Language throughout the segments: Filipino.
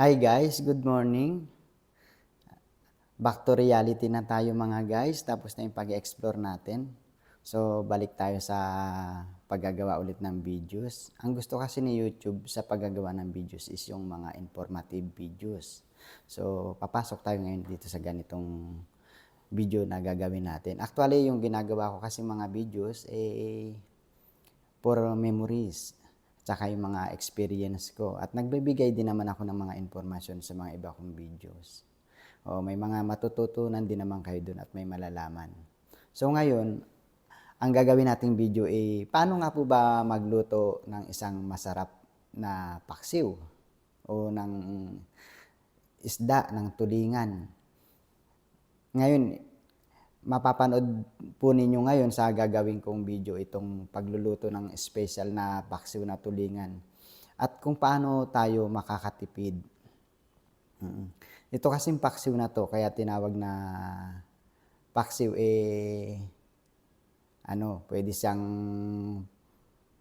Hi guys, good morning. Back to reality na tayo mga guys, tapos na yung pag-explore natin. So, balik tayo sa paggagawa ulit ng videos. Ang gusto kasi ni YouTube sa paggagawa ng videos is yung mga informative videos. So, papasok tayo ngayon dito sa ganitong video na gagawin natin. Actually, yung ginagawa ko kasi mga videos, eh, for memories tsaka yung mga experience ko. At nagbibigay din naman ako ng mga informasyon sa mga iba kong videos. O, may mga matututunan din naman kayo dun at may malalaman. So ngayon, ang gagawin nating video ay paano nga po ba magluto ng isang masarap na paksiw o ng isda, ng tulingan. Ngayon, mapapanood po ninyo ngayon sa gagawin kong video itong pagluluto ng special na paksiw na tulingan at kung paano tayo makakatipid. Ito kasing paksiw na to, kaya tinawag na paksiw eh, ano, pwede siyang,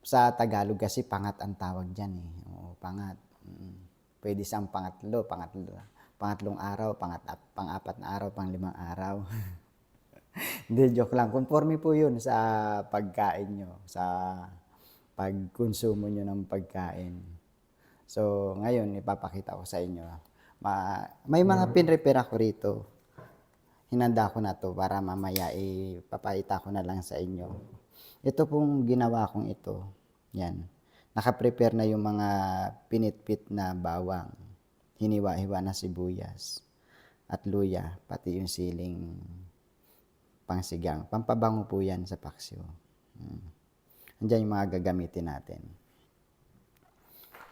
sa Tagalog kasi pangat ang tawag dyan eh. Oo, pangat. Pwede siyang pangatlo, pangatlo, pangatlong araw, pangat, pang-apat na araw, pang limang araw. Hindi, joke lang. Conforme po yun sa pagkain nyo, sa pagkonsumo nyo ng pagkain. So, ngayon, ipapakita ko sa inyo. Ma may mga pinrepare ako rito. Hinanda ko na to para mamaya ipapakita ko na lang sa inyo. Ito pong ginawa kong ito. Yan. Nakaprepare na yung mga pinitpit na bawang. Hiniwa-hiwa na sibuyas. At luya, pati yung siling pangsigang. Pampabango po yan sa paksyo. Hmm. Andiyan yung mga gagamitin natin.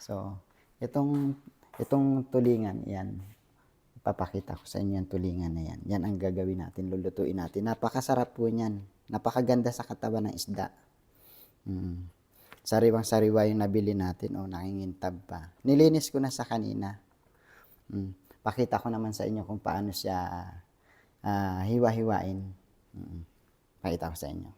So, itong itong tulingan, yan. Ipapakita ko sa inyo yung tulingan na yan. Yan ang gagawin natin, lulutuin natin. Napakasarap po niyan. Napakaganda sa katawan ng isda. Hmm. Sariwang sariwa yung nabili natin. O, oh, nangingintab pa. Nilinis ko na sa kanina. Hmm. Pakita ko naman sa inyo kung paano siya uh, hiwa-hiwain. Hmm. Pakita ko sa inyo.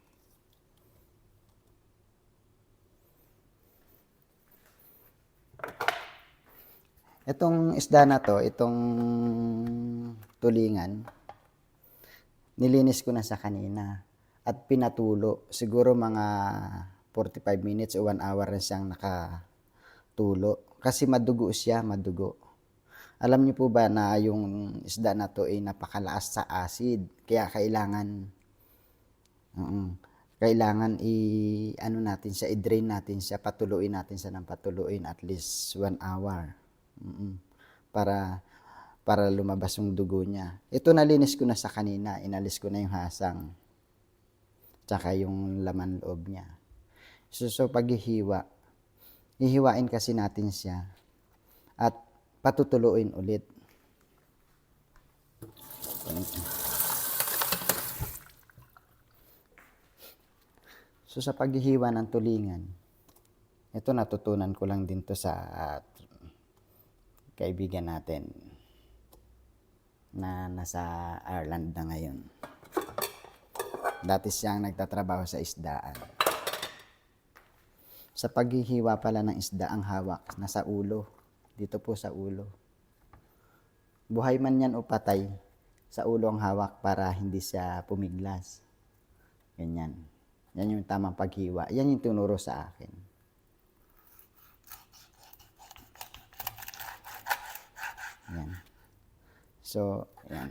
Itong isda na to, itong tulingan, nilinis ko na sa kanina at pinatulo. Siguro mga 45 minutes o 1 hour na siyang nakatulo. Kasi madugo siya, madugo. Alam niyo po ba na yung isda na to ay napakalaas sa acid. Kaya kailangan uh, kailangan i ano natin siya, i-drain natin siya, patuluin natin siya ng patuluin at least 1 hour. Mm-mm. Para para lumabas yung dugo niya. Ito nalinis ko na sa kanina, inalis ko na yung hasang. Tsaka yung laman loob niya. So, so paghihiwa, hihiwain kasi natin siya at patutuluin ulit. So sa paghihiwa ng tulingan, ito natutunan ko lang din to sa uh, kaibigan natin na nasa Ireland na ngayon. Dati siyang nagtatrabaho sa isdaan. Sa paghihiwa pala ng isda ang hawak, nasa ulo. Dito po sa ulo. Buhay man yan o patay, sa ulo ang hawak para hindi siya pumiglas. Ganyan. Yan yung tamang paghiwa. Yan yung tunuro sa akin. Yan. So, yan.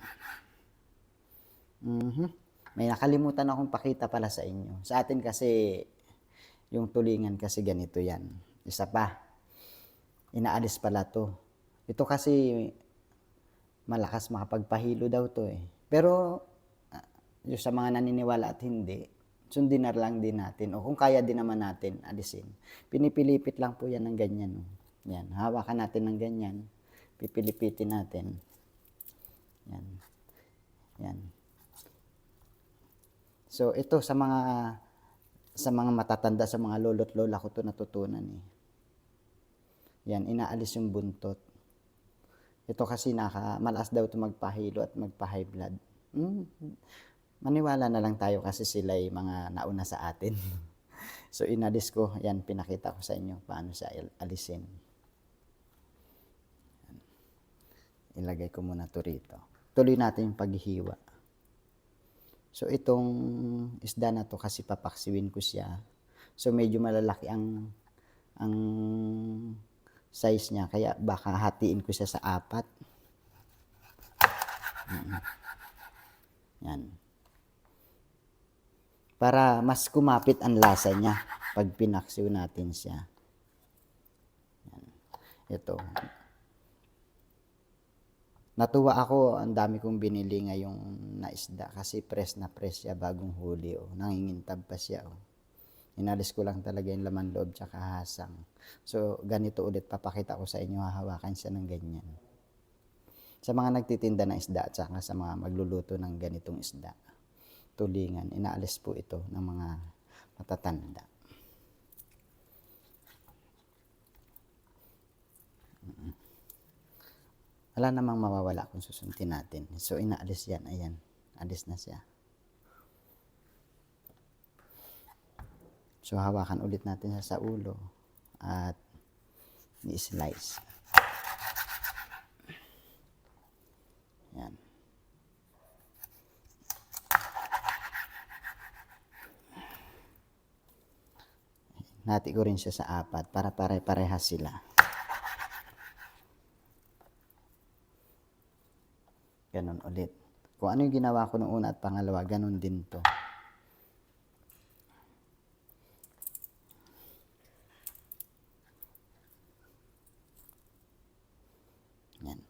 Mm-hmm. May nakalimutan akong pakita pala sa inyo. Sa atin kasi, yung tulingan kasi ganito yan. Isa pa, inaalis pala to. Ito kasi, malakas makapagpahilo daw to eh. Pero, uh, yung sa mga naniniwala at hindi, sundin na lang din natin. O kung kaya din naman natin, alisin. Pinipilipit lang po yan ng ganyan. Oh. Yan, hawakan natin ng ganyan pipilipitin natin. Yan. Yan. So ito sa mga sa mga matatanda sa mga lolo't lola ko to natutunan eh. Yan, inaalis yung buntot. Ito kasi naka malakas daw to magpahilo at magpa-high blood. Hmm, maniwala na lang tayo kasi sila ay mga nauna sa atin. so inalis ko, yan pinakita ko sa inyo paano siya alisin. ilagay ko muna to rito. Tuloy natin yung paghihiwa. So itong isda na to kasi papaksiwin ko siya. So medyo malalaki ang ang size niya kaya baka hatiin ko siya sa apat. Yan. Para mas kumapit ang lasa niya pag pinaksiw natin siya. Yan. Ito. Natuwa ako, ang dami kong binili ngayong na isda kasi press na press siya bagong huli. Oh. Nangingintab pa siya. Oh. Inalis ko lang talaga yung laman loob tsaka hasang. So, ganito ulit papakita ko sa inyo, hahawakan siya ng ganyan. Sa mga nagtitinda ng isda at saka sa mga magluluto ng ganitong isda, tulingan, inaalis po ito ng mga matatanda. Wala namang mawawala kung susuntin natin. So, inaalis yan. Ayan. Alis na siya. So, hawakan ulit natin sa ulo at i-slice. Yan. Nati ko rin siya sa apat para pare-parehas sila. Ganon ulit. Kung ano yung ginawa ko noong una at pangalawa, ganon din to. Yan.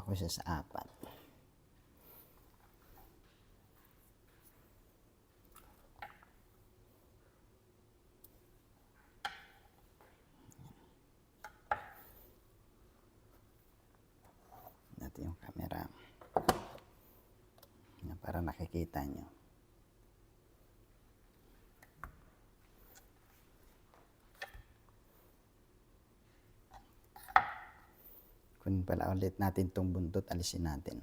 Iniwa ko siya sa apat. natin yung camera Yan, para nakikita nyo kunin pala ulit natin tong buntot alisin natin.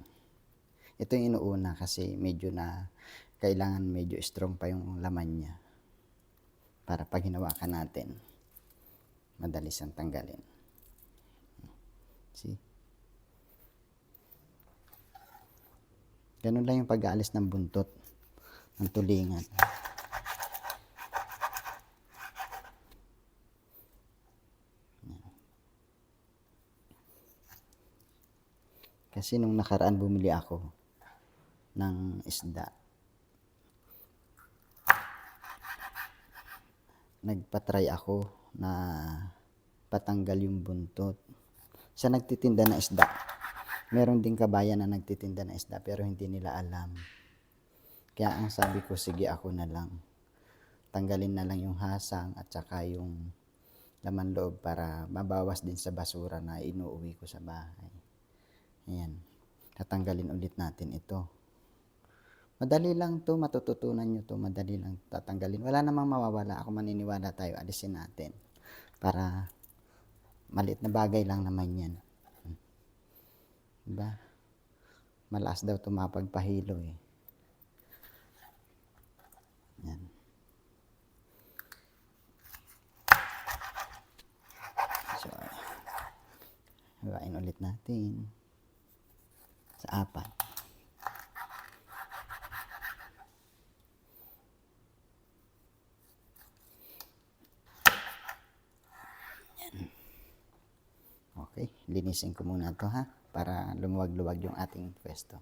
Ito yung inuuna kasi medyo na kailangan medyo strong pa yung laman niya para pag hinawakan natin madali siyang tanggalin. See? Ganun lang yung pag-aalis ng buntot ng tulingan. Kasi nung nakaraan bumili ako ng isda. Nagpatry ako na patanggal yung buntot. Sa nagtitinda na isda, meron din kabayan na nagtitinda ng isda pero hindi nila alam. Kaya ang sabi ko, sige ako na lang. Tanggalin na lang yung hasang at saka yung laman loob para mabawas din sa basura na inuuwi ko sa bahay. Ayan. Tatanggalin ulit natin ito. Madali lang to, matututunan nyo to, madali lang tatanggalin. Wala namang mawawala. Ako maniniwala tayo, alisin natin. Para maliit na bagay lang naman yan. Diba? Malakas daw tumapagpahilo eh. Yan. So, hiwain ulit natin sa apat. Okay, linisin ko muna to ha para lumuwag-luwag yung ating pwesto.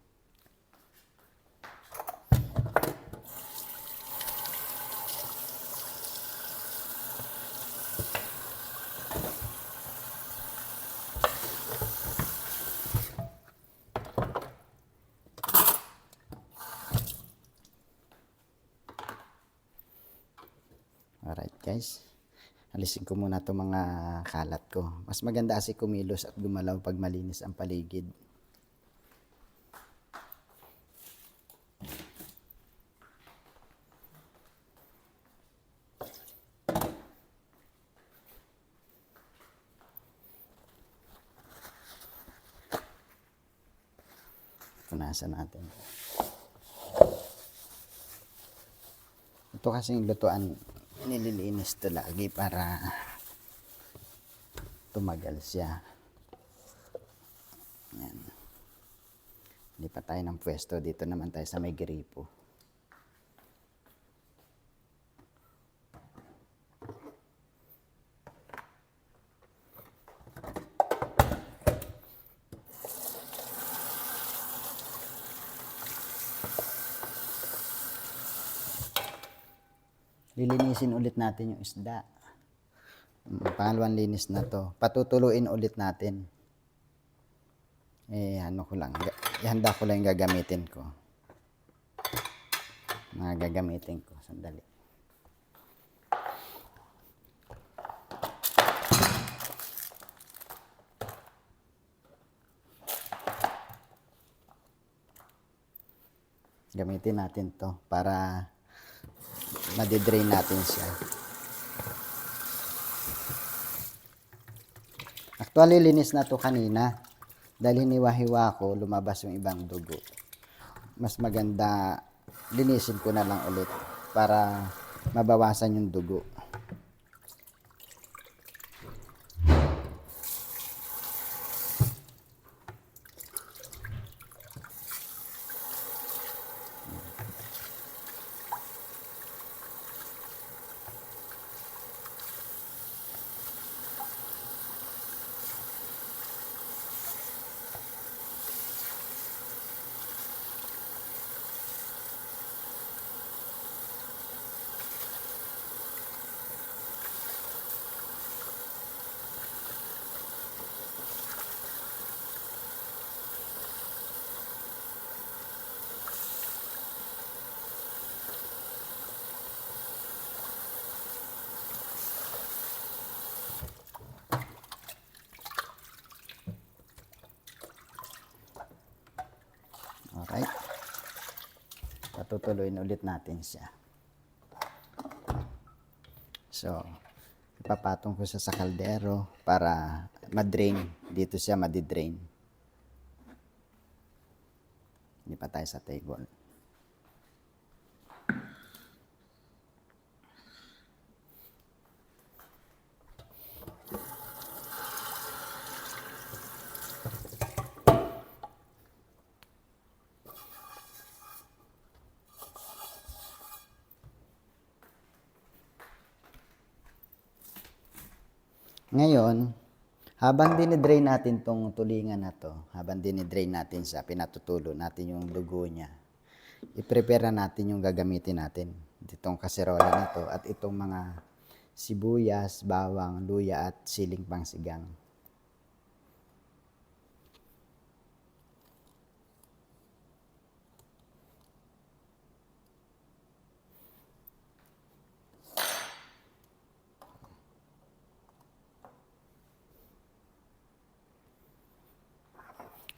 ayusin ko muna itong mga kalat ko. Mas maganda kasi kumilos at gumalaw pag malinis ang paligid. Punasan natin. Ito kasi yung lutuan nililinis to lagi para tumagal siya. Yan. Pa tayo ng pwesto. Dito naman tayo sa may gripo. Lilinisin ulit natin yung isda. Mm, Pangalawang linis na to. Patutuluin ulit natin. Eh, ano ko lang. Ihanda ko lang yung gagamitin ko. Mga gagamitin ko. Sandali. Gamitin natin to para madidrain natin siya. Actually, linis na to kanina. Dahil hiniwa-hiwa ko, lumabas yung ibang dugo. Mas maganda, linisin ko na lang ulit para mabawasan yung dugo. Okay? Patutuloyin ulit natin siya. So, ipapatong ko siya sa kaldero para madrain. Dito siya madidrain. Hindi pa tayo sa table. Ngayon, habang dinidrain natin tong tulingan na to, habang dinidrain natin siya, pinatutulo natin yung dugo niya, i-prepare na natin yung gagamitin natin. Itong kaserola na to at itong mga sibuyas, bawang, luya at siling pangsigang.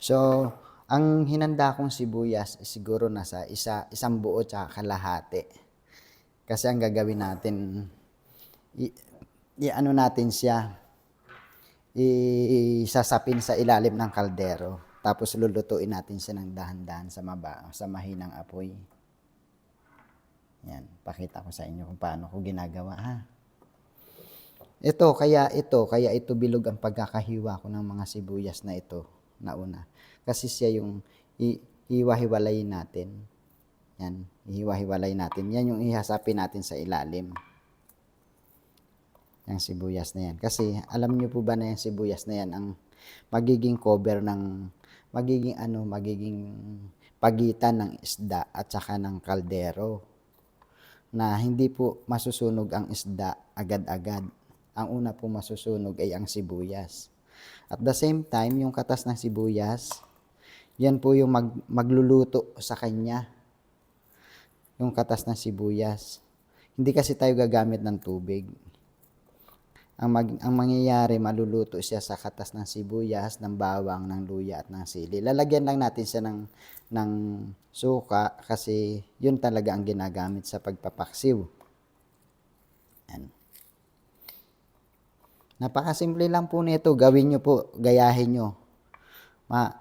So, ang hinanda kong sibuyas is siguro nasa isa, isang buo tsaka kalahati. Kasi ang gagawin natin, i, i- ano natin siya, isasapin sa ilalim ng kaldero. Tapos lulutuin natin siya ng dahan-dahan sa, maba, sa mahinang apoy. Yan, pakita ko sa inyo kung paano ko ginagawa ha. Ito, kaya ito, kaya ito bilog ang pagkakahiwa ko ng mga sibuyas na ito na una. Kasi siya yung i- ihiwa-hiwalay natin. Yan, ihiwa-hiwalay natin. Yan yung ihasapin natin sa ilalim. Yung sibuyas na yan. Kasi alam niyo po ba na yung sibuyas na yan ang magiging cover ng magiging ano, magiging pagitan ng isda at saka ng kaldero na hindi po masusunog ang isda agad-agad. Ang una po masusunog ay ang sibuyas. At the same time, yung katas ng sibuyas, yan po yung mag, magluluto sa kanya. Yung katas ng sibuyas. Hindi kasi tayo gagamit ng tubig. Ang, mag, ang mangyayari, maluluto siya sa katas ng sibuyas, ng bawang, ng luya at ng sili. Lalagyan lang natin siya ng, ng suka kasi yun talaga ang ginagamit sa pagpapaksiw. Yan. Napakasimple lang po nito. Gawin nyo po, gayahin nyo. Ma,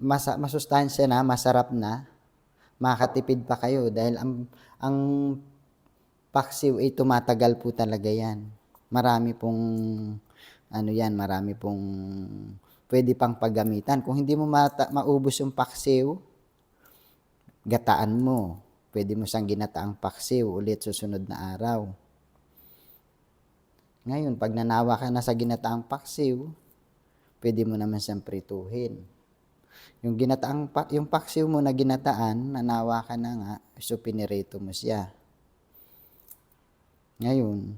masa, masustansya na, masarap na, makakatipid pa kayo dahil ang, ang paksiw ay tumatagal po talaga yan. Marami pong, ano yan, marami pong pwede pang paggamitan. Kung hindi mo mata, maubos yung paksiw, gataan mo. Pwede mo siyang ginataang paksiw ulit susunod na araw. Ngayon, pag nanawa ka na sa ginataang paksiw, pwede mo naman siyang prituhin. Yung ginataang yung paksiw mo na ginataan, nanawa ka na nga, so pinirito mo siya. Ngayon,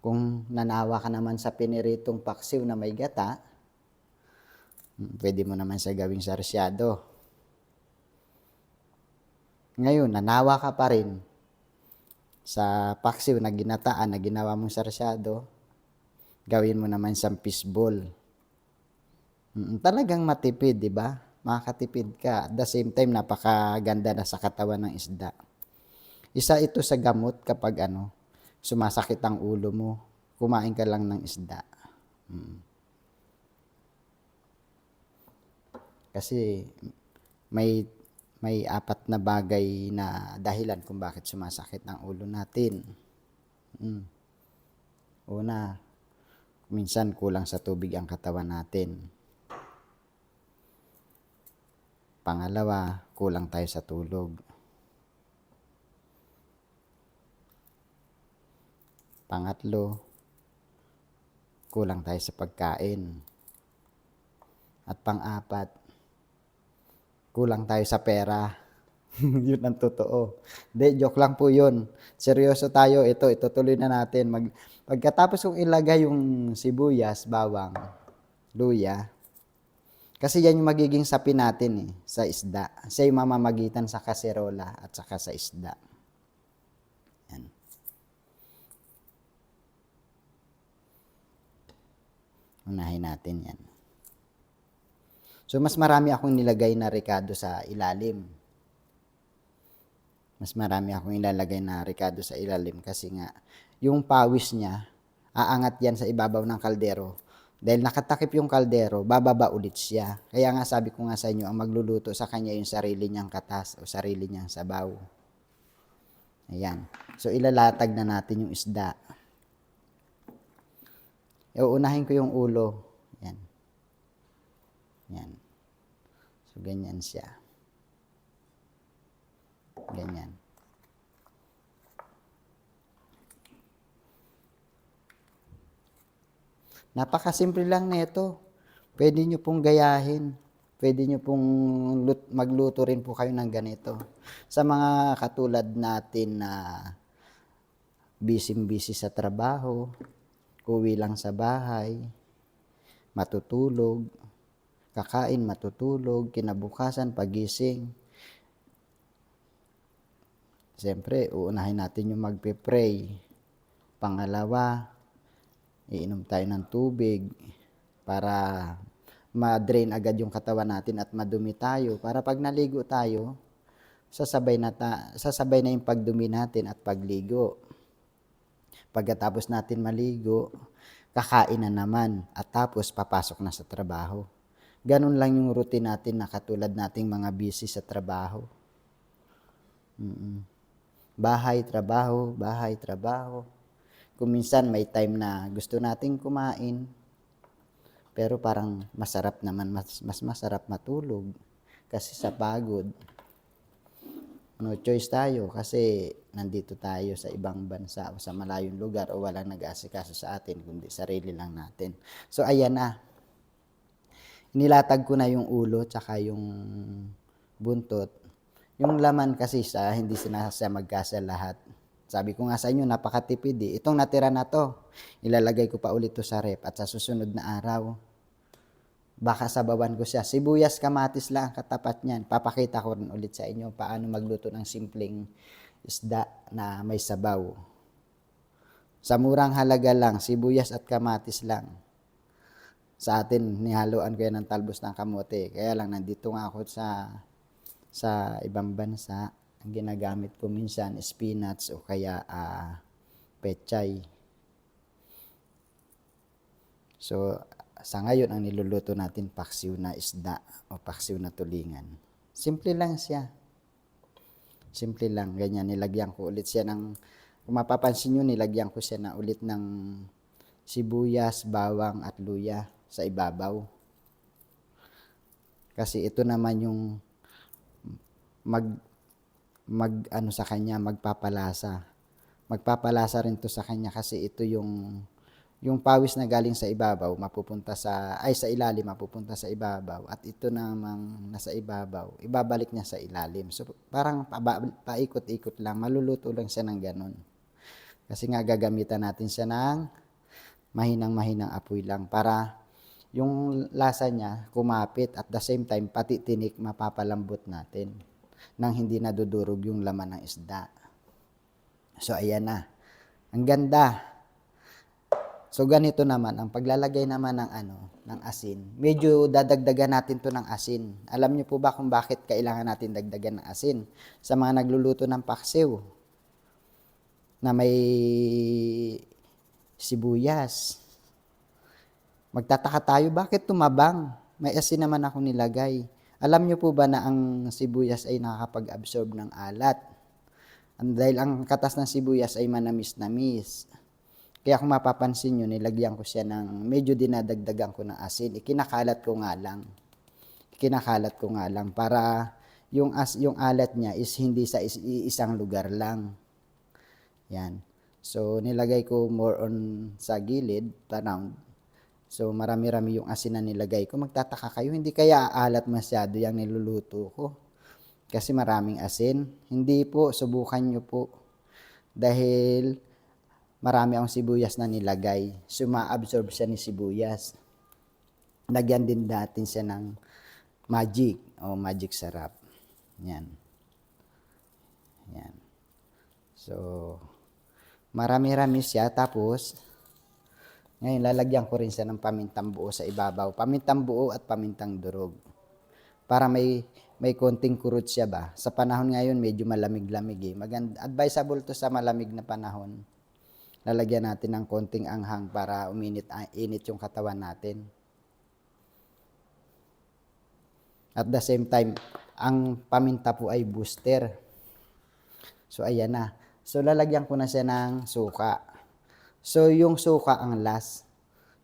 kung nanawa ka naman sa piniritong paksiw na may gata, mm, pwede mo naman siya gawing sarsyado. Ngayon, nanawa ka pa rin sa paksiw na ginataan na ginawa mong sarsyado, gawin mo naman siyang fishball. Mm, talagang matipid, di ba? Makakatipid ka. At the same time, napakaganda na sa katawan ng isda. Isa ito sa gamot kapag ano, sumasakit ang ulo mo, kumain ka lang ng isda. Mm. Kasi may may apat na bagay na dahilan kung bakit sumasakit ang ulo natin. Mm. Una, minsan kulang sa tubig ang katawan natin. Pangalawa, kulang tayo sa tulog. Pangatlo, kulang tayo sa pagkain. At pang-apat, kulang tayo sa pera. yun ang totoo. Hindi, joke lang po yun. Seryoso tayo. Ito, itutuloy na natin. Mag, pagkatapos kong ilagay yung sibuyas, bawang, luya, kasi yan yung magiging sapi natin eh, sa isda. Siya yung mamamagitan sa kaserola at saka sa isda. Yan. Unahin natin yan. So, mas marami akong nilagay na rekado sa ilalim. Mas marami akong ilalagay na rekado sa ilalim kasi nga, yung pawis niya, aangat yan sa ibabaw ng kaldero. Dahil nakatakip yung kaldero, bababa ulit siya. Kaya nga sabi ko nga sa inyo, ang magluluto sa kanya yung sarili niyang katas o sarili niyang sabaw. Ayan. So, ilalatag na natin yung isda. Iuunahin ko yung ulo. Yan. Yan. So, ganyan siya. Ganyan. Napakasimple lang nito. Pwede nyo pong gayahin. Pwede nyo pong lut- magluto rin po kayo ng ganito. Sa mga katulad natin na busy-busy sa trabaho, uwi lang sa bahay, matutulog, kakain, matutulog, kinabukasan, pagising. Siyempre, uunahin natin yung magpe-pray. Pangalawa, iinom tayo ng tubig para ma-drain agad yung katawan natin at madumi tayo. Para pag naligo tayo, sasabay na, ta- sasabay na yung pagdumi natin at pagligo. Pagkatapos natin maligo, kakain na naman at tapos papasok na sa trabaho. Ganun lang yung routine natin na katulad nating mga busy sa trabaho. Mm-mm. Bahay, trabaho, bahay, trabaho. Kung minsan may time na gusto nating kumain, pero parang masarap naman, mas, mas masarap matulog kasi sa pagod. No choice tayo kasi nandito tayo sa ibang bansa o sa malayong lugar o walang nag-aasikaso sa atin kundi sarili lang natin. So ayan na. Nilatag ko na yung ulo tsaka yung buntot. Yung laman kasi sa hindi sinasya magkasya lahat. Sabi ko nga sa inyo, napakatipid eh. Itong natira na to, ilalagay ko pa ulit to sa rep at sa susunod na araw, baka sabawan ko siya. Sibuyas, kamatis lang ang katapat niyan. Papakita ko rin ulit sa inyo paano magluto ng simpleng isda na may sabaw. Sa murang halaga lang, sibuyas at kamatis lang. Sa atin, nihaluan ko yan ng talbos ng kamote. Kaya lang, nandito nga ako sa, sa ibang bansa. Ang ginagamit ko minsan, spinach o kaya uh, pechay. So, sa ngayon, ang niluluto natin, paksiw na isda o paksiw na tulingan. Simple lang siya. Simple lang, ganyan. Nilagyan ko ulit siya ng, kung mapapansin nyo, nilagyan ko siya na ulit ng sibuyas, bawang at luya sa ibabaw. Kasi ito naman yung mag mag ano sa kanya, magpapalasa. Magpapalasa rin to sa kanya kasi ito yung yung pawis na galing sa ibabaw mapupunta sa ay sa ilalim mapupunta sa ibabaw. At ito namang nasa ibabaw ibabalik niya sa ilalim. So parang paikot-ikot lang maluluto lang siya ng ganun. Kasi nga gagamitan natin siya ng mahinang-mahinang apoy lang para yung lasa niya kumapit at the same time pati tinik mapapalambot natin nang hindi nadudurog yung laman ng isda. So ayan na. Ang ganda. So ganito naman ang paglalagay naman ng ano, ng asin. Medyo dadagdagan natin 'to ng asin. Alam niyo po ba kung bakit kailangan natin dagdagan ng asin? Sa mga nagluluto ng paksiw na may sibuyas. Magtataka tayo, bakit tumabang? May asin naman ako nilagay. Alam niyo po ba na ang sibuyas ay nakakapag-absorb ng alat? Ang dahil ang katas ng sibuyas ay manamis-namis. Kaya kung mapapansin nyo, nilagyan ko siya ng medyo dinadagdagan ko ng asin. Ikinakalat ko nga lang. Ikinakalat ko nga lang para yung as yung alat niya is hindi sa is, isang lugar lang. Yan. So nilagay ko more on sa gilid, around. So marami-rami yung asin na nilagay ko. Magtataka kayo, hindi kaya aalat masyado yung niluluto ko. Kasi maraming asin. Hindi po, subukan nyo po. Dahil marami ang sibuyas na nilagay. So ma-absorb siya ni sibuyas. Lagyan din natin siya ng magic o magic sarap. Yan. Yan. So, marami-rami siya. Tapos, ngayon, lalagyan ko rin siya ng pamintang buo sa ibabaw. Pamintang buo at pamintang durog. Para may may konting kurot siya ba. Sa panahon ngayon, medyo malamig-lamig eh. Maganda, advisable to sa malamig na panahon. Lalagyan natin ng konting anghang para uminit ah, init yung katawan natin. At the same time, ang paminta po ay booster. So, ayan na. So, lalagyan ko na siya ng suka. So, yung suka ang last.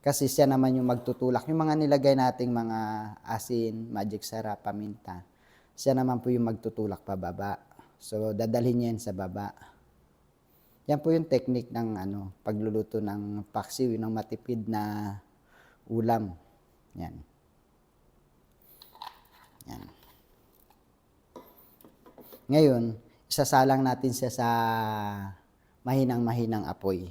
Kasi siya naman yung magtutulak. Yung mga nilagay nating mga asin, magic sarap, paminta. Siya naman po yung magtutulak pababa. So, dadalhin niya yan sa baba. Yan po yung technique ng ano, pagluluto ng paksiw, ng matipid na ulam. Yan. Yan. Ngayon, isasalang natin siya sa mahinang-mahinang apoy.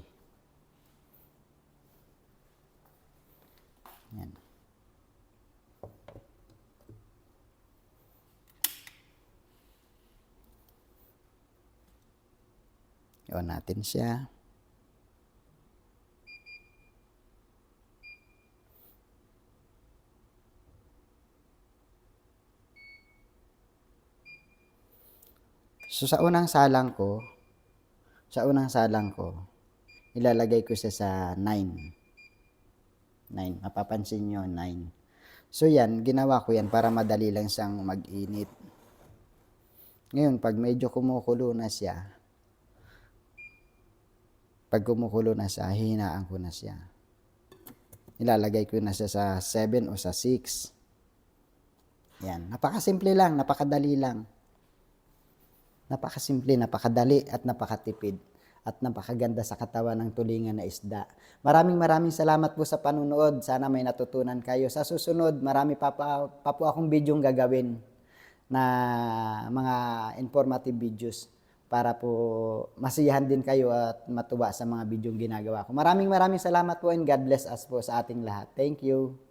On natin siya. So sa unang salang ko, sa unang salang ko, ilalagay ko siya sa 9. 9. Mapapansin nyo, 9. So yan, ginawa ko yan para madali lang siyang mag-init. Ngayon, pag medyo kumukulo na siya, pag kumukulo na siya, hihinaan ko na siya. Ilalagay ko na siya sa 7 o sa 6. Yan. Napakasimple lang, napakadali lang. Napakasimple, napakadali at napakatipid at napakaganda sa katawan ng tulingan na isda. Maraming maraming salamat po sa panunood. Sana may natutunan kayo. Sa susunod, marami pa, pa, pa po akong bidyong gagawin na mga informative videos para po masiyahan din kayo at matuwa sa mga bidyong ginagawa ko. Maraming maraming salamat po and God bless us po sa ating lahat. Thank you.